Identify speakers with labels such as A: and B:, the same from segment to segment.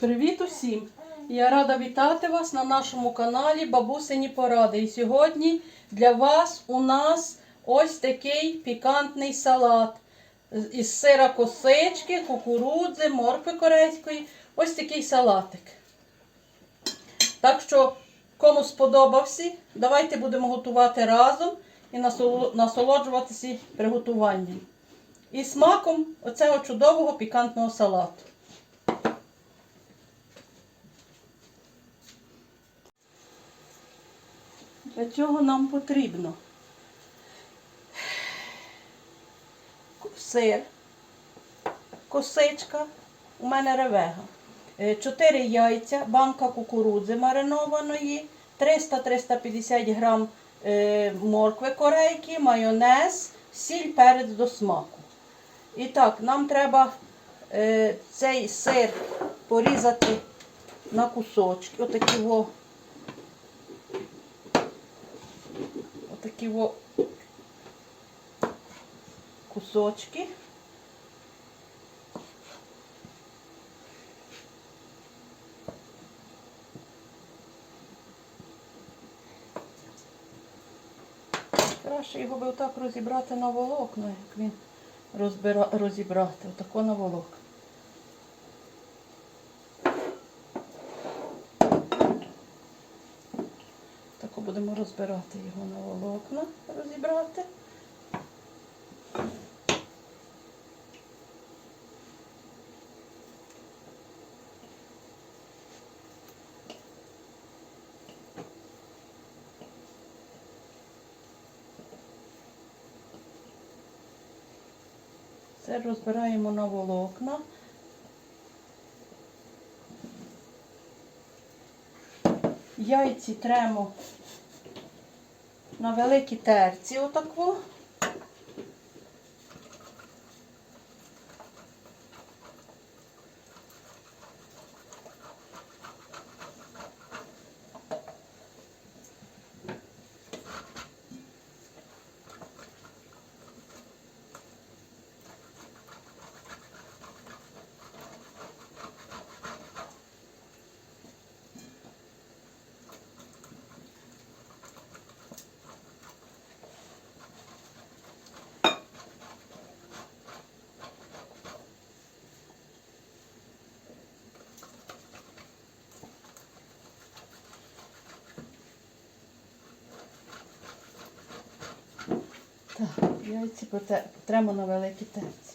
A: Привіт усім! Я рада вітати вас на нашому каналі Бабусині Поради. І сьогодні для вас у нас ось такий пікантний салат із сира косички, кукурудзи, моркви корейської. Ось такий салатик. Так що, кому сподобався, давайте будемо готувати разом і насолоджуватися приготуванням. І смаком оцього чудового пікантного салату. Для цього нам потрібно сир, косичка, у мене ревега, 4 яйця, банка кукурудзи маринованої, 300-350 грам е, моркви корейки, майонез, сіль, перець до смаку. І так, нам треба е, цей сир порізати на кусочки. Отакі во. Отакі кусочки. Краще його би отак розібрати на волокна, як він розбира... розібрати. Отако на волокна. Будемо розбирати його на волокна, розібрати. Це розбираємо на волокна. Яйці тремо на великій терці отаку. Так, яйці поте- тремо на великій терці.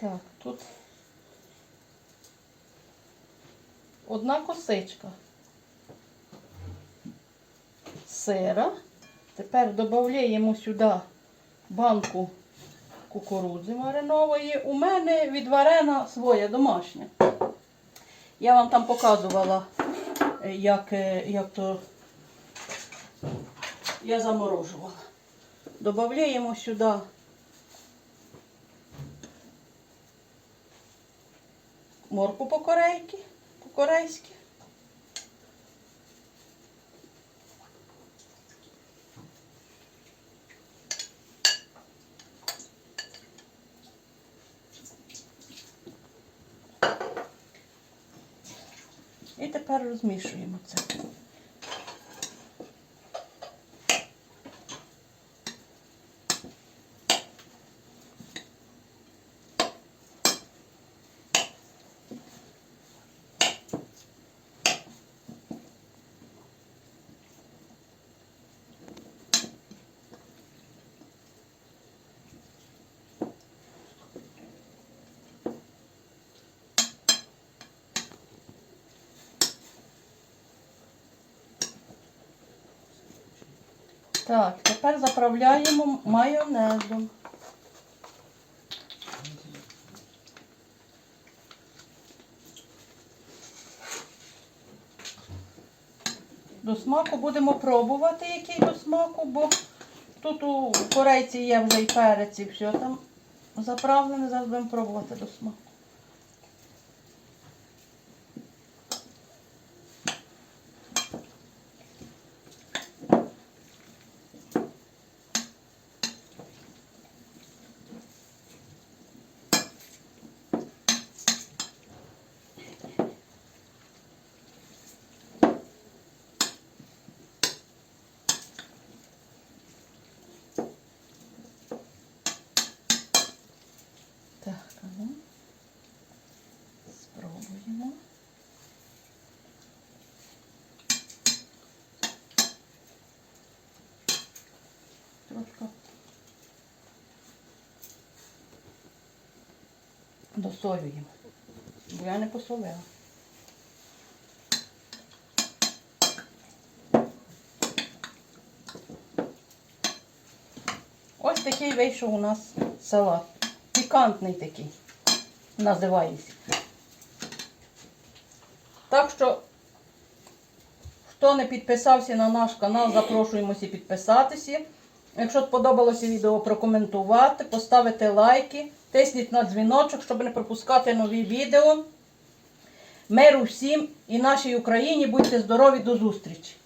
A: Так, тут одна косичка сира. Тепер додаємо сюди банку кукурудзи маринової. У мене відварена своя домашня. Я вам там показувала, е, як, е, як то я заморожувала. Додаємо сюди морку по-корейськи. І тепер розмішуємо це. Так, тепер заправляємо майонезом. До смаку будемо пробувати, який до смаку, бо тут у корейці є вже і перець, і все там заправлене, зараз будемо пробувати до смаку. Так, а ну. Спробуємо. Трошки досолюємо. Бо я не посолила. Ось такий вийшов у нас салат. Пікантний такий називається. Так що, хто не підписався на наш канал, запрошуємося підписатися. Якщо сподобалося відео, прокоментувати, поставити лайки, тисніть на дзвіночок, щоб не пропускати нові відео. Миру всім і нашій Україні. Будьте здорові, до зустрічі!